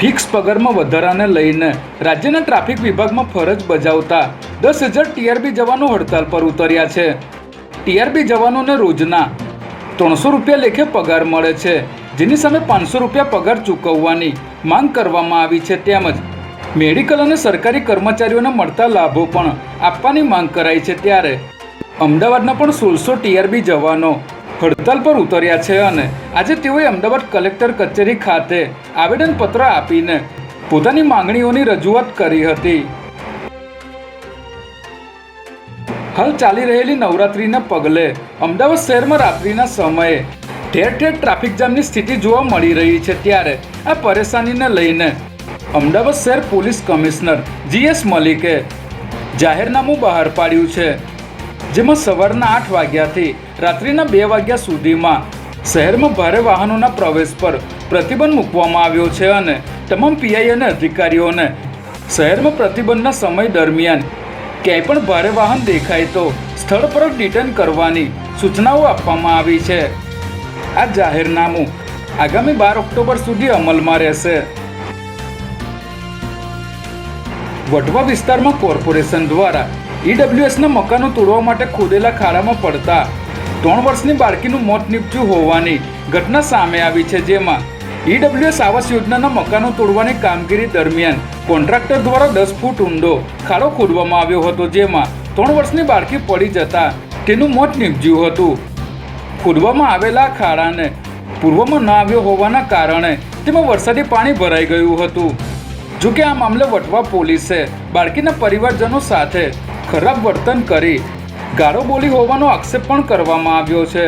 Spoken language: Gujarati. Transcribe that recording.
ફિક્સ પગારમાં વધારાને લઈને રાજ્યના ટ્રાફિક વિભાગમાં ફરજ બજાવતા દસ હજાર ટીઆરબી જવાનો હડતાલ પર ઉતર્યા છે. ટીઆરબી જવાનોને રોજના ત્રણસો રૂપિયા લેખે પગાર મળે છે, જેની સામે પાંચસો રૂપિયા પગાર ચૂકવવાની માંગ કરવામાં આવી છે તેમજ મેડિકલ અને સરકારી કર્મચારીઓને મળતા લાભો પણ આપવાની માંગ કરાઈ છે ત્યારે. અમદાવાદના પણ સોળસો ટીઆરબી જવાનો હડતાલ પર ઉતર્યા છે અને આજે તેઓએ અમદાવાદ કલેક્ટર કચેરી ખાતે આવેદનપત્ર આપીને પોતાની માંગણીઓની રજૂઆત કરી હતી. હાલ ચાલી રહેલી નવરાત્રીના પગલે અમદાવાદ શહેરમાં રાત્રિના સમયે ઠેર ઠેર ટ્રાફિક જામની સ્થિતિ જોવા મળી રહી છે ત્યારે આ પરેશાનીને લઈને અમદાવાદ શહેર પોલીસ કમિશનર જીએસ મલિકે જાહેરનામું બહાર પાડ્યું છે. જેમાં સવારના આઠ વાગ્યાથી રાત્રિના બે વાગ્યા સુધીમાં શહેરમાં ભારે વાહનોના પ્રવેશ પર પ્રતિબંધ મૂકવામાં આવ્યો છે અને તમામ પીઆઈ અને અધિકારીઓને શહેરમાં પ્રતિબંધના સમય દરમિયાન ક્યાંય પણ ભારે વાહન દેખાય તો સ્થળ પર ડિટેન કરવાની સૂચનાઓ આપવામાં આવી છે. આ જાહેરનામું આગામી બાર ઓક્ટોબર સુધી અમલમાં રહેશે. વટવા વિસ્તારમાં કોર્પોરેશન દ્વારા ઈડબ્લ્યુએસના મકાનો તોડવા માટે ખોદેલા ખાડામાં પડતા ત્રણ વર્ષની બાળકીનું મોત નીપજ્યું હોવાની ઘટના સામે આવી છે જેમાં ઈડબ્લ્યુએસ આવાસ યોજનાના મકાનો તોડવાની કામગીરી દરમિયાન કોન્ટ્રાક્ટર દ્વારા દસ ફૂટ ઊંડો ખાડો ખોદવામાં આવ્યો હતો જેમાં ત્રણ વર્ષની બાળકી પડી જતા તેનું મોત નીપજ્યું હતું. ખોદવામાં આવેલા ખાડાને પૂર્વમાં ન આવ્યો હોવાના કારણે તેમાં વરસાદી પાણી ભરાઈ ગયું હતું. જોકે આ મામલે વટવા પોલીસે બાળકીના પરિવારજનો સાથે ખરાબ વર્તન કરી. ગાળો બોલી હોવાનો આક્ષેપ પણ કરવામાં આવ્યો છે.